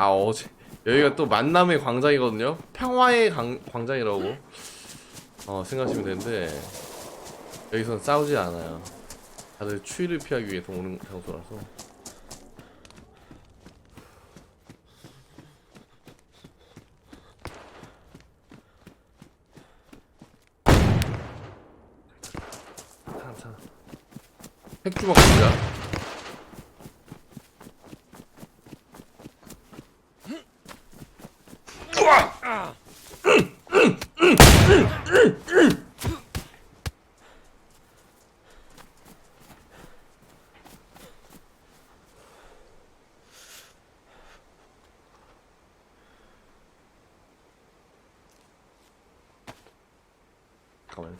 아 어제 여기가 또 만남의 광장이거든요. 평화의 강, 광장이라고 어, 생각하시면 되는데 여기선 싸우지 않아요. 다들 추위를 피하기 위해서 오는 장소라서.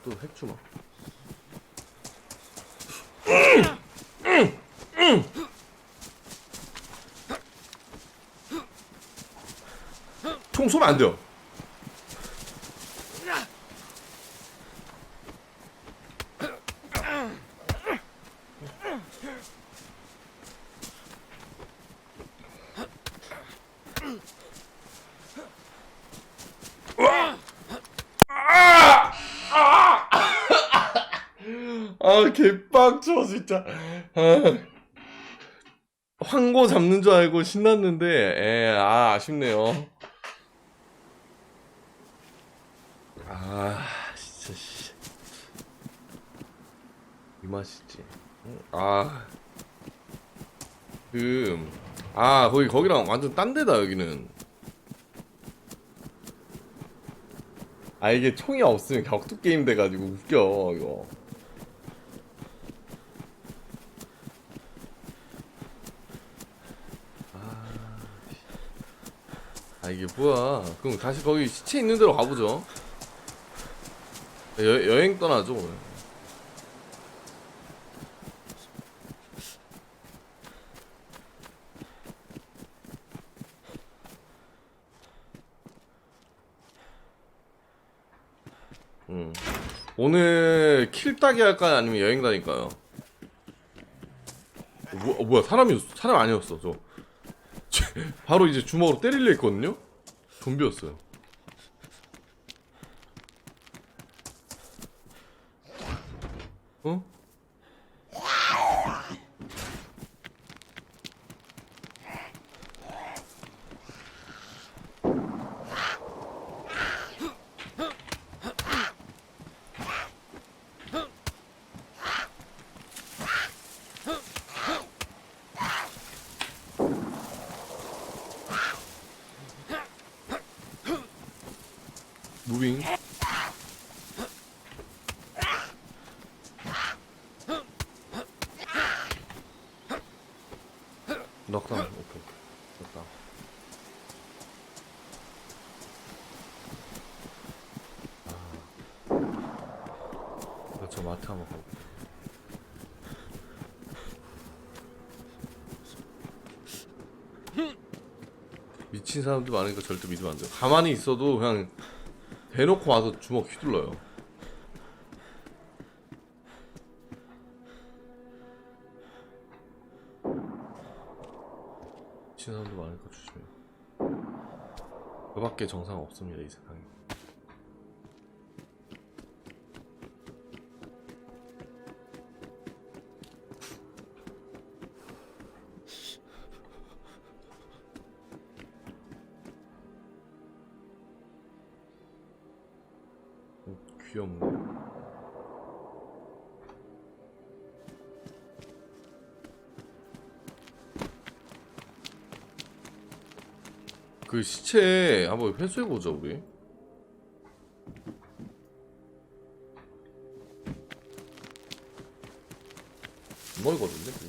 또 핵주먹. 총 쏘면 안 돼요. 아 개빡쳐 진짜. 아. 황고 잡는 줄 알고 신났는데, 에, 아 아쉽네요. 아 진짜 씨. 이 맛이지. 응? 아. 그, 아 거기 거기랑 완전 딴 데다 여기는. 아 이게 총이 없으면 격투 게임 돼 가지고 웃겨 이거. 이게 뭐야? 그럼 다시 거기 시체 있는 데로 가보죠. 여, 여행 떠나죠. 오늘. 음. 오늘 킬 따기 할까요? 아니면 여행 다닐까요? 어, 뭐, 어, 뭐야 사람이 사람 아니었어 저. 바로 이제 주먹으로 때리려 했거든요? 좀비였어요. 어? 무빙. 넉다운. 오케이. 넉다운. 아. 저 마트 한번 가볼게. 미친 사람도 많으니까 절대 믿으면 안 돼요. 가만히 있어도 그냥 대놓고 와서 주먹 휘둘러요. 밖에 정상 없습니다 이 세상에. 어, 귀엽네. 그 시체 한번 회수해 보자 우리. 이거거든요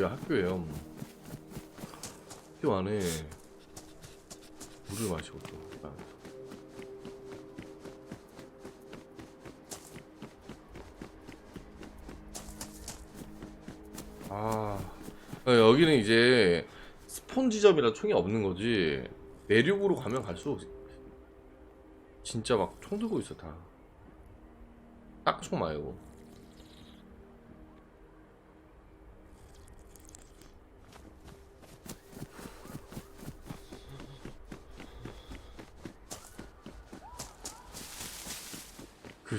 여기 학교예요. 학교 안에 물을 마시고 또 나가서. 아 어, 여기는 이제 스폰지점이라 총이 없는 거지 내륙으로 가면 갈수록 진짜 막 총 들고 있어 다 딱총 말고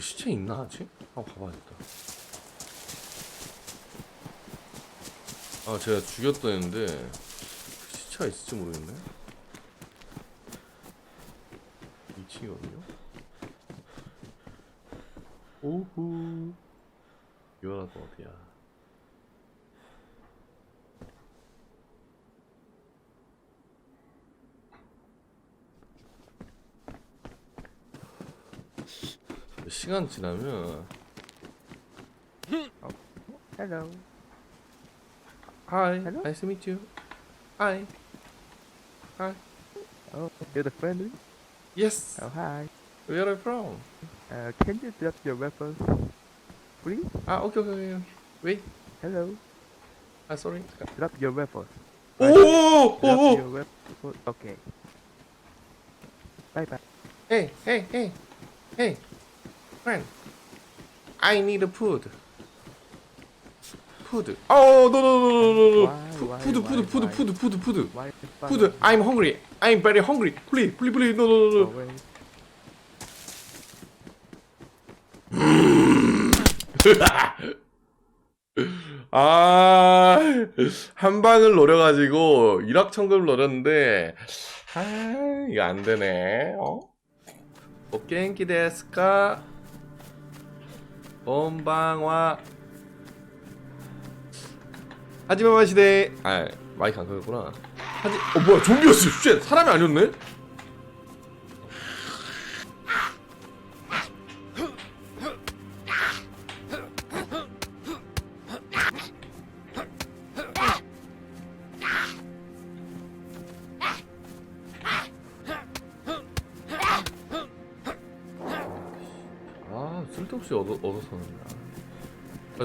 그 시체 있나 아직? 한번 봐봐야겠다. 아 제가 죽였다는데 그 시체가 있을지 모르겠네. 2층이거든요. 오후 유아라도 어디야 시간 지나면 Hello. Hi, Hello? nice to meet you. Hi. Hi. Oh, you're the friendly? Yes. Oh, hi. Where are you from? Uh, can you drop your weapons, please? Ah, okay, okay, okay. Wait. Hello. Ah, sorry. Drop your weapons. Oh, Drop oh, your weapons. Okay. Bye bye. Hey, hey, hey, hey, Friend. I need food. Food. Oh, no, no, no, no, no, no. Food, food, food, food, food, food. Food. I'm hungry. I'm very hungry. Please, please, please. No, no, no, no. 아, 한 방을 노려가지고 일확천금을 노렸는데, 아, 이거 안 되네. 어? 오 겐키 데스까? 본방와 하지마 마시대. 아, 마이크 안 켜졌구나. 하지, 어 뭐야 좀비였어. 쉣, 사람이 아니었네.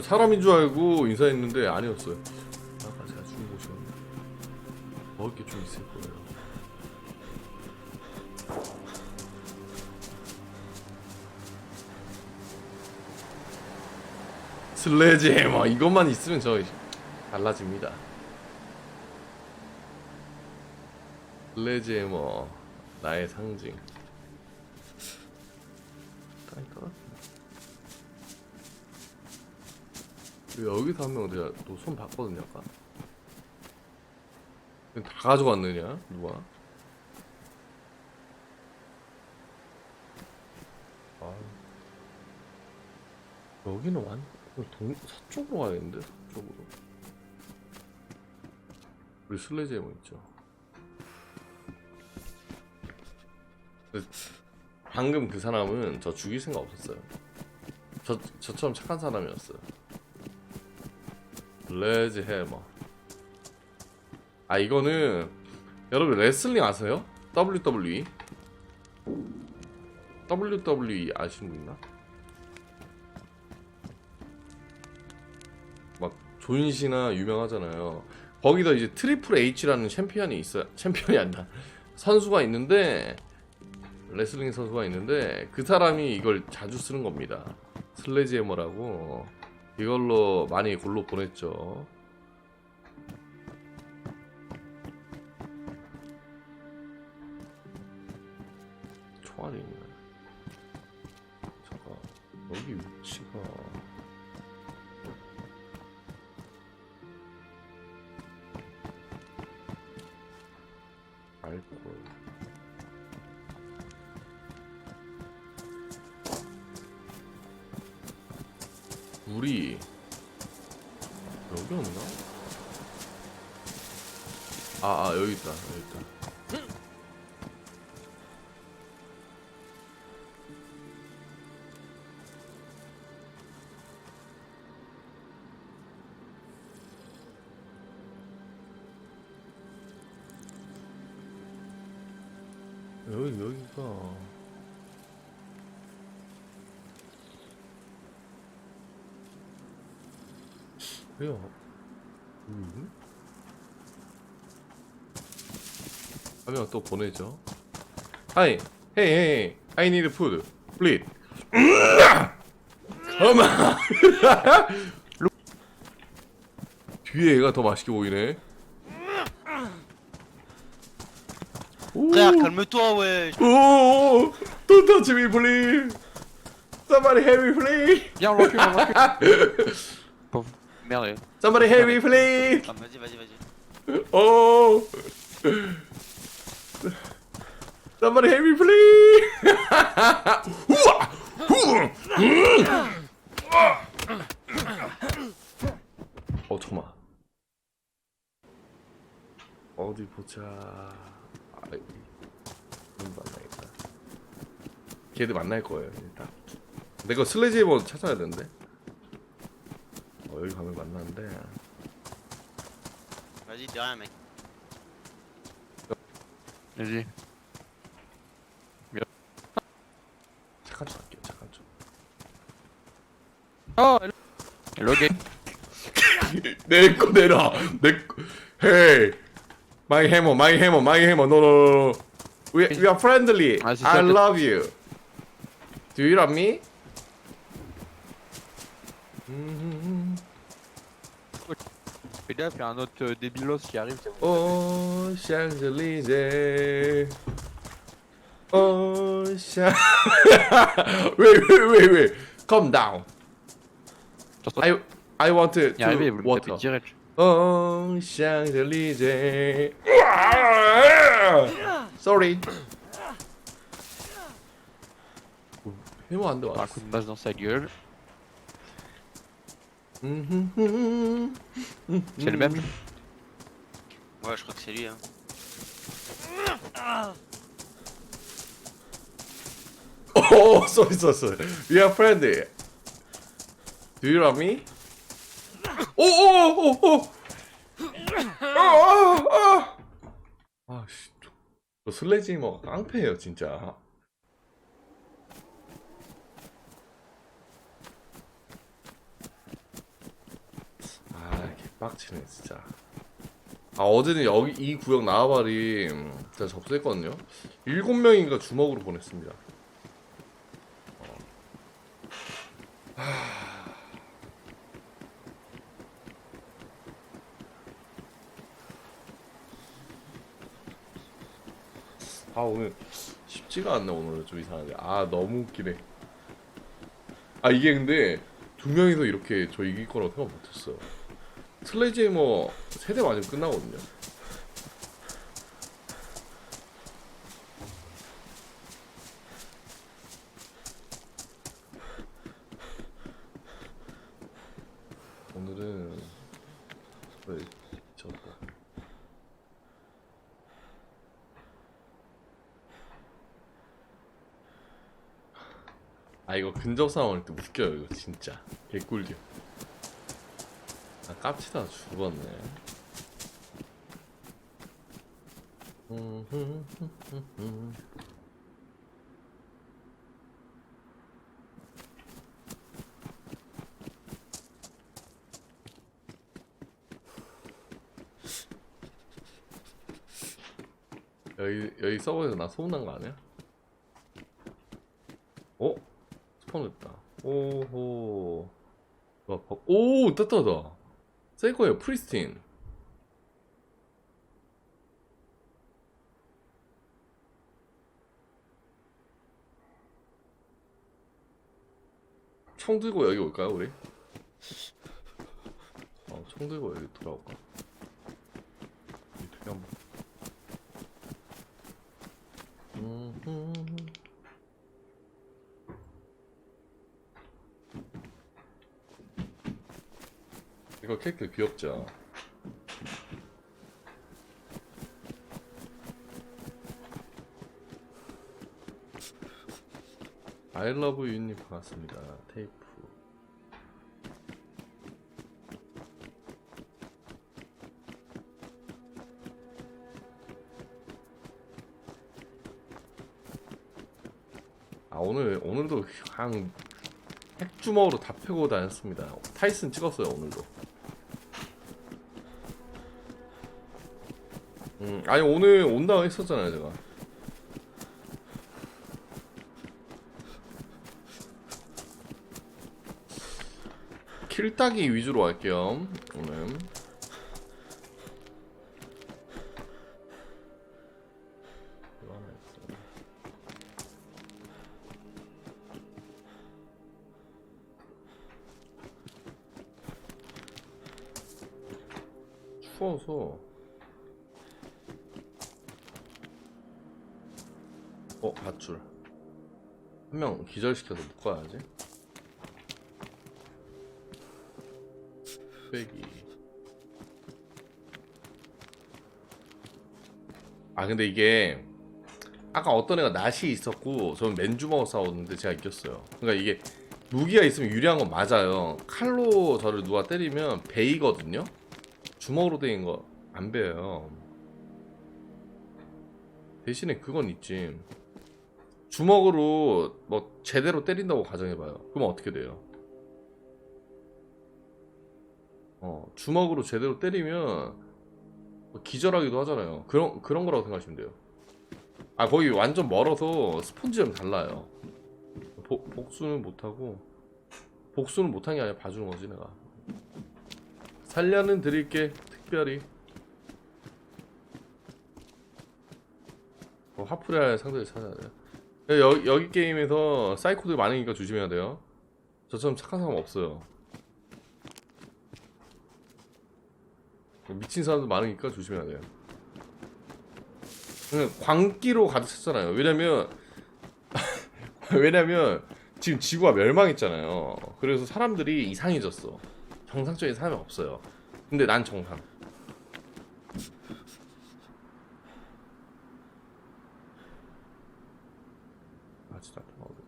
사람인 줄 알고 인사했는데 아니었어요. 아까 제가 죽은 곳이었는데 먹을 게 좀 있을 거예요. 슬래지 해머 이것만 있으면 저 달라집니다. 슬래지 해머 나의 상징 여기서 한 명 내가 또 손 봤거든요 아까. 다 가져갔느냐 누가? 아. 여기는 완 동, 서쪽으로 가야겠는데 서쪽으로. 우리 슬래지에뭐 있죠? 방금 그 사람은 저 죽일 생각 없었어요. 저 저처럼 착한 사람이었어요. 레즈 해머. 아 이거는 여러분 레슬링 아세요? WWE. WWE 아시는 분 있나? 막 존시나 유명하잖아요. 거기다 이제 트리플 H라는 챔피언이 있어요. 챔피언이 아니라 선수가 있는데 레슬링 선수가 있는데 그 사람이 이걸 자주 쓰는 겁니다. 슬래지 해머라고 이걸로 많이 골로 보냈죠. 총알이 있네. 잠깐 여기 위치가 있다 여기 있다 여기 여기가 왜요? 음? 하면 또 보내죠. Hi, hey, hey, I need food, please. 엄마. 뒤에 애가 더 맛있게 보이네. 오. Frère, calme-toi, ouais. Oh, don't touch me, please. Somebody help me, please. Viens, on recule, on recule. Pauvre. Merde. Somebody help me, please. Ah, vas-y, vas-y, vas-y. Oh. Somebody help me, please. 어, 잠깐만. 어디 보자. 아이, 음, 만나겠다. 걔들 만날 거예요, 일단. 내가 슬래지버 찾아야 되는데. 어, 여기 가면 만나는데. Vas-y, dis rien, Vas-y. 잠깐 좀 할게요, 잠깐 좀. Oh, hello gay. 내거 내라. 내 거. Hey, my hammer, my hammer, my hammer. No, no, no, no. We we are friendly. 아, 진짜 I 그- love you. Do you love me? Fais gaffe, il y a un autre euh, débilos qui arrive. Oh, Champs-Élysées. Oh, Champs. wait, wait, wait, wait. Calm down. I, I want to. Il est arrivé, vous le tapez direct. Oh, Champs-Élysées. Sorry. Mets-moi un. Hein. Un coup de base dans sa gueule. C'est le même Ouais, je crois que c'est lui, hein. Oh, sorry, sorry, sorry. We are friendly. Do you love me? Oh, oh, oh, oh. 아, 아, 아. 아 씨, 저 슬래지머 깡패예요, 진짜. 아, 개 빡치네, 진짜. 아, 어제는 여기 이 구역 나와버리 제가 접수했거든요. 일곱 명인가 주먹으로 보냈습니다. 아 오늘 쉽지가 않네 오늘 좀 이상하게 아 너무 웃기네 아 이게 근데 두 명이서 이렇게 저 이길 거라고 생각 못했어 요 슬래지해머 세대 맞으면 끝나거든요. 오늘은 왜 저거 아 이거 근접 상황 할때 웃겨요 이거 진짜. 아 깝치다 죽었네 여기 여기 서버에서 나 소문난 거 아니야? 어? 스폰했다. 오호. 와, 바- 오, 따뜻하다. 새 거예요, 프리스틴. 총 들고 여기 올까요, 우리? 어, 총 들고 여기 돌아올까? 이렇게 한번. 음, 이거 캐릭터 귀엽죠? Love you님 반갑습니다. 테이프. 아 오늘 오늘도 그냥 핵주먹으로 다 패고 다녔습니다. 타이슨 찍었어요 오늘도. 아니 오늘 온다고 했었잖아요 제가. 킬 따기 위주로 할게요 오늘. 추워서 어 밧줄 한 명 기절시켜서 묶어야지. 빼기. 아 근데 이게 아까 어떤 애가 낫이 있었고 저는 맨주먹으로 싸웠는데 제가 이겼어요. 그러니까 이게 무기가 있으면 유리한 건 맞아요. 칼로 저를 누가 때리면 베이거든요? 주먹으로 때린 거 안 베요. 대신에 그건 있지 주먹으로 뭐 제대로 때린다고 가정해봐요. 그럼 어떻게 돼요? 어 주먹으로 제대로 때리면 뭐 기절하기도 하잖아요. 그런 그런 거라고 생각하시면 돼요. 아 거기 완전 멀어서 스폰지랑 달라요. 복, 복수는 못하고 복수는 못한 게 아니라 봐주는 거지 내가. 살려는 드릴게 특별히. 어, 화풀이할 상대를 찾아야 돼 요 여, 여기 게임에서 사이코들 많으니까 조심해야 돼요. 저처럼 착한 사람 없어요. 미친 사람도 많으니까 조심해야 돼요. 광기로 가득 찼잖아요. 왜냐면 왜냐면 지금 지구가 멸망했잖아요. 그래서 사람들이 이상해졌어. 정상적인 사람이 없어요. 근데 난 정상 아 진짜 어디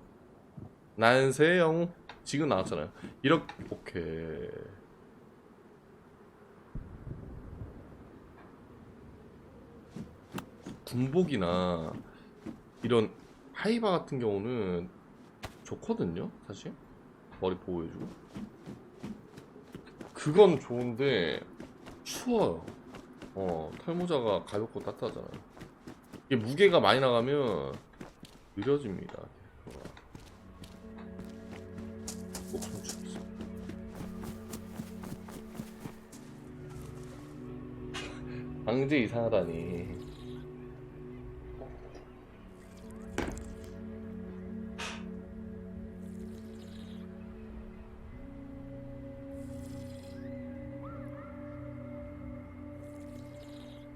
난세영 지금 나왔잖아요. 이렇게 오케이. 군복이나 이런 하이바 같은 경우는 좋거든요 사실. 머리 보호해주고. 그건 좋은데 추워요. 어 털모자가 가볍고 따뜻하잖아요. 이게 무게가 많이 나가면 느려집니다. 목숨 죽었어 방제 이상하다니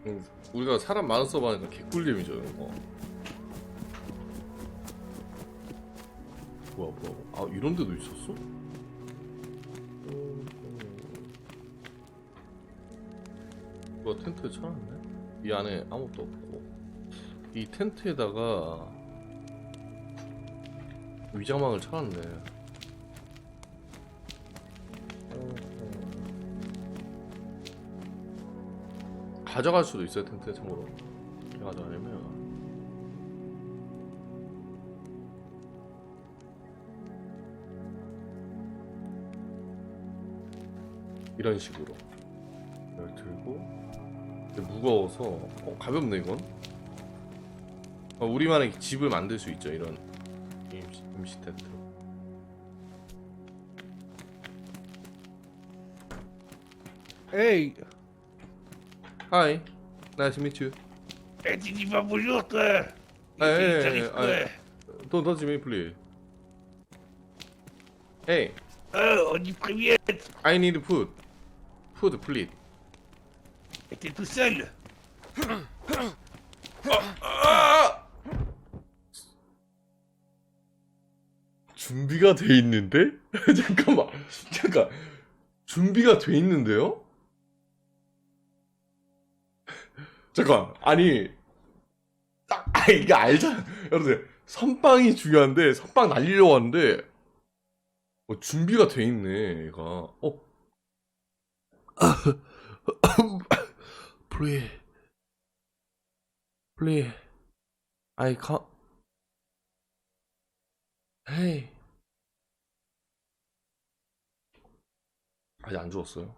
음, 우리가 사람 많아서 봐니까 개꿀잼이죠 이거 아 이런 데도 있었어? 누가 텐트 쳐놨네? 이 안에 아무것도 없고 이 텐트에다가 위장망을 쳐놨네 가져갈 수도 있어요 텐트 참고로 어떻게 가져가냐면 이런 식으로 이걸 들고 근데 무거워서 어, 가볍네 이건 어, 우리만의 집을 만들 수 있죠 이런 임시, 임시 텐트 Hey Hi nice to meet you Это не поможет, а? Ey, ey, Это ey, легко. ey. Don't touch me please Hey А, он не привет. I need food 푸드 플릿. Mettez-le 준비가 돼 있는데? 잠깐만. 잠깐. 준비가 돼 있는데요? 잠깐. 아니. 딱 아, 이게 알잖아. 여러분들 선빵이 중요한데 선빵 날리려고 하는데 어, 준비가 돼 있네 얘가. 어? Please please I can't 헤이. 아직 안 죽었어요.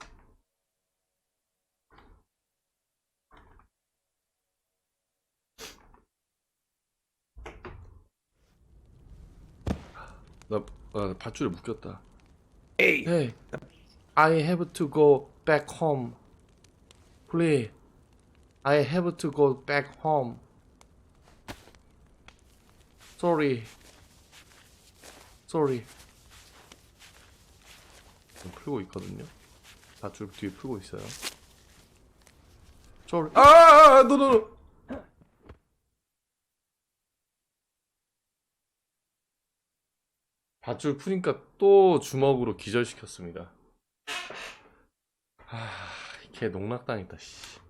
나, 나 밧줄에 묶였다. Hey, Hey, I have to go back home. Please, I have to go back home. Sorry. Sorry. 풀고 있거든요. 밧줄 뒤에 풀고 있어요. Sorry. 아, 아, 아, no, no, no. 밧줄 푸니까 또 주먹으로 기절시켰습니다. 아, 걔 농락당했다, 씨.